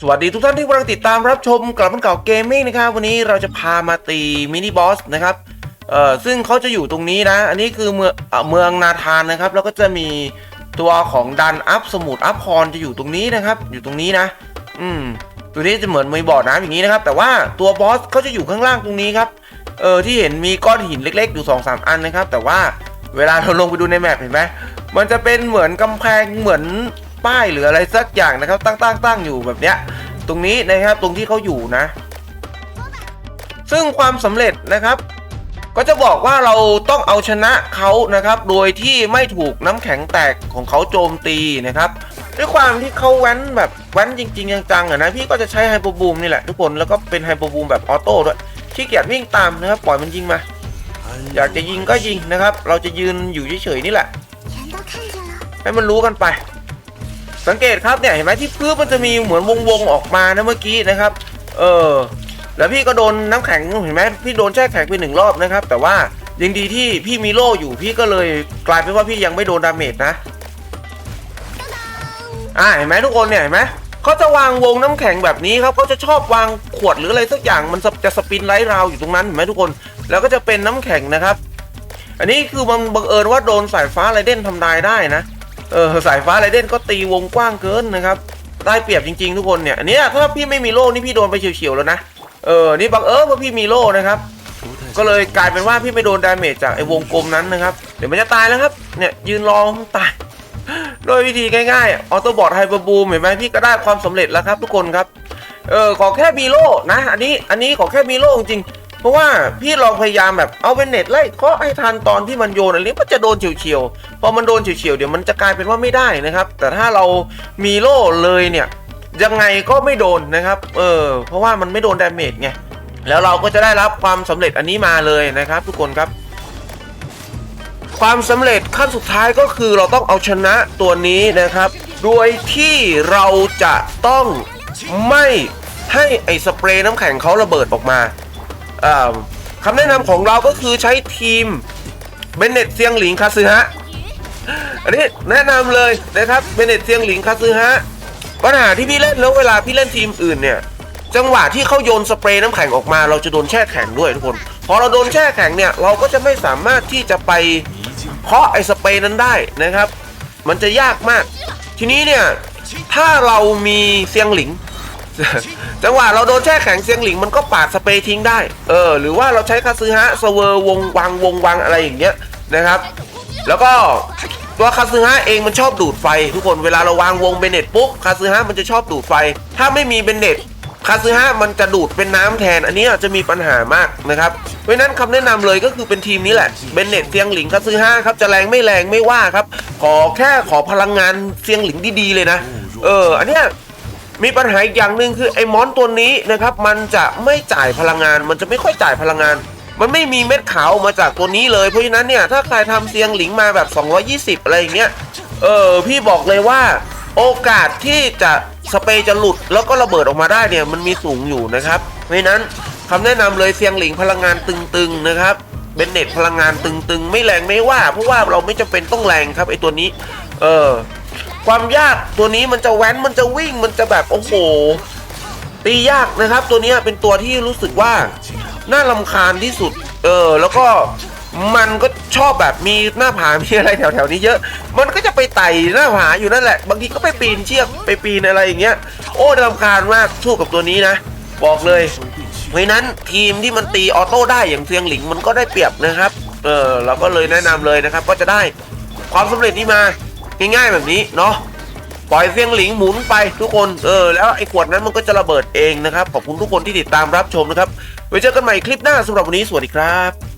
สวัสดีทุกท่านที่กำลังติดตามรับชมกลับมันเก่าเกมมิ่งนะครับ วันนี้เราจะพามาตีมินิบอสนะครับเอ่อซึ่งเขาจะอยู่ตรงนี้นะ อันนี้คือเมืองเมืองนาธานนะครับ แล้วก็จะมีตัวของดันอัพสมุดอัพพรจะอยู่ตรงนี้นะครับ อยู่ตรงนี้นะ อืมตัวนี้จะเหมือนมีบ่อน้ำอย่างนี้นะครับ แต่ว่าตัวบอสเขาจะอยู่ข้างล่างตรงนี้ครับเออที่เห็นมีก้อนหินเล็กๆอยู่สองสามอันนะครับ แต่ว่าเวลาเราลงไปดูในแมปเห็นไหมมันจะเป็นเหมือนกำแพงเหมือน ป้ายหรืออะไรสักอย่างนะครับ ตั้งตั้งตั้งอยู่แบบเนี้ย ตรงนี้นะครับตรงที่เขาอยู่นะ ซึ่งความสำเร็จนะครับก็จะบอกว่าเราต้องเอาชนะเขานะครับ โดยที่ไม่ถูกน้ำแข็งแตกของเขาโจมตีนะครับ ด้วยความที่เขาแว้นแบบแว้นจริง ๆ จังๆอะนะพี่ก็จะใช้ไฮเปอร์บูมนี่แหละทุกคนแล้วก็เป็นไฮเปอร์บูมแบบออโต้ด้วยขี้เกียจวิ่งตามนะครับปล่อยมันยิงมา อยากจะยิงก็ยิงนะครับ เราจะยืนอยู่เฉยๆนี่แหละให้มันรู้กันไป สังเกตครับเนี่ยเห็นไหมที่พื้นมันจะมีเหมือนวงๆออกมานะเมื่อกี้นะครับ เออ แล้วพี่ก็โดนน้ำแข็งเห็นไหมพี่โดนแช่แข็งไปหนึ่งรอบนะครับ แต่ว่ายังดีที่พี่มีโล่อยู่พี่ก็เลยกลายเป็นว่าพี่ยังไม่โดนดาเมจนะอ่าเห็นไหมทุกคนเนี่ยเห็นไหมเขาจะวางวงน้ำแข็งแบบนี้ครับเขาจะชอบวางขวดหรืออะไรสักอย่างมันจะสปินไร้ราวอยู่ตรงนั้นเห็นไหมทุกคน แล้วก็จะเป็นน้ำแข็งนะครับ อันนี้คือมันบังเอิญว่าโดนสายฟ้าไรเด่นทำลายได้นะ เออสายฟ้าไรเด่นก็ตีวงกว้างเกินนะครับได้เปรียบจริงๆทุกคนเนี่ยอันเนี้ยถ้าพี่ไม่มีโล่นี่พี่โดนไปเฉียวๆแล้วนะเออนี่บังเอิญว่าพี่มีโล่นะครับก็เลยกลายเป็นว่าพี่ไม่โดนดาเมจจากไอ้วงกลมนั้นนะครับเดี๋ยวมันจะตายแล้วครับเนี่ยยืนรอตายโดยวิธีง่ายๆออโต้บอทไฮเปอร์บูมเห็นไหมพี่ก็ได้ความสำเร็จแล้วครับทุกคนครับเออขอแค่มีโล่นะ อันนี้อันนี้ขอแค่มีโล่จริง เพราะว่าพี่ลองพยายามแบบเอาเป็นเน็ตไล่เคาะให้ทันตอนที่มันโยนอันนี้มันจะโดนเฉียวๆพอมันโดนเฉียวๆเดี๋ยวมันจะกลายเป็นว่าไม่ได้นะครับ แต่ถ้าเรามีโล่เลยเนี่ยยังไงก็ไม่โดนนะครับเออเพราะว่ามันไม่โดนดาเมจไงแล้วเราก็จะได้รับความสำเร็จอันนี้มาเลยนะครับ ทุกคนครับ ความสำเร็จขั้นสุดท้ายก็คือเราต้องเอาชนะตัวนี้นะครับ โดยที่เราจะต้องไม่ให้ไอ้สเปรย์น้ำแข็งเขาระเบิดออกมา คำแนะนำของเราก็คือใช้ทีมเบนเน็ตเซียงหลิงคาซึฮะอันนี้แนะนำเลยนะครับเบนเน็ตเซียงหลิงคาซึฮะปัญหาที่พี่เล่นแล้วเวลาพี่เล่นทีมอื่นเนี่ยจังหวะที่เขาโยนสเปรย์น้ำแข็งออกมา เราจะโดนแช่แข็งด้วยทุกคน พอเราโดนแช่แข็งเนี่ยเราก็จะไม่สามารถที่จะไปเคาะไอ้สเปรย์นั้นได้นะครับ มันจะยากมาก ทีนี้เนี่ยถ้าเรามีเซียงหลิง จังหวะเราโดนแช่แข็งเซียงหลิงมันก็ปาดสเปรย์ทิ้งได้ เออ หรือว่าเราใช้คาซึฮะสเวอร์วงวางวงวางอะไรอย่างเงี้ยนะครับ แล้วก็ตัวคาซึฮะเองมันชอบดูดไฟ ทุกคนเวลาเราวางวงเบนเน็ตปุ๊บคาซึฮะมันจะชอบดูดไฟ ถ้าไม่มีเบนเน็ตคาซึฮะมันจะดูดเป็นน้ำแทน อันนี้อาจจะมีปัญหามากนะครับ เพราะนั้นคำแนะนำเลยก็คือเป็นทีมนี้แหละ เบนเน็ตเซียงหลิงคาซึฮะครับ จะแรงไม่แรงไม่ว่าครับ ขอแค่ขอพลังงานเซียงหลิงดีๆเลยนะ เออ อันเนี้ย มีปัญหาอีกอย่างหนึ่งคือไอ้มอนตัวนี้นะครับมันจะไม่จ่ายพลังงาน มันจะไม่ค่อยจ่ายพลังงาน มันไม่มีเม็ดขาวออกมาจากตัวนี้เลยเพราะฉะนั้นเนี่ยถ้าใครทำเซียงหลิงมาแบบ 220 อะไรอย่างเงี้ยเออพี่บอกเลยว่า โอกาสที่จะสเปรย์จะหลุดแล้วก็ระเบิดออกมาได้เนี่ยมันมีสูงอยู่นะครับ เพราะฉะนั้นคำแนะนำเลยเซียงหลิงพลังงานตึงๆนะครับเบนเน็ตพลังงานตึงๆ ไม่แรงไม่ว่า เพราะว่าเราไม่จำเป็นต้องแรงครับไอ้ตัวนี้ เออ ความยากตัวนี้มันจะแว้นมันจะวิ่งมันจะแบบโอ้โหตียากนะครับ ตัวนี้เป็นตัวที่รู้สึกว่าน่าลำคาญที่สุด เออ แล้วก็มันก็ชอบแบบมีหน้าผา มีอะไรแถวๆนี้เยอะ มันก็จะไปไต่หน้าผาอยู่นั่นแหละ บางทีก็ไปปีนเชือกไปปีนอะไรอย่างเงี้ย โอ้น่ารำคาญมากสู้กับตัวนี้นะ บอกเลย เพราะนั้นทีมที่มันตีออโต้ได้อย่างเซียงหลิงมันก็ได้เปรียบนะครับ เออเราก็เลยแนะนำเลยนะครับ ก็จะได้ความสำเร็จนี้มา ง่ายๆแบบนี้เนาะปล่อยเสียงหลิงหมุนไปทุกคนเออแล้วไอ้ขวดนั้นมันก็จะระเบิดเองนะครับ ขอบคุณทุกคนที่ติดตามรับชมนะครับไว้เจอกันใหม่คลิปหน้าสำหรับวันนี้สวัสดีครับ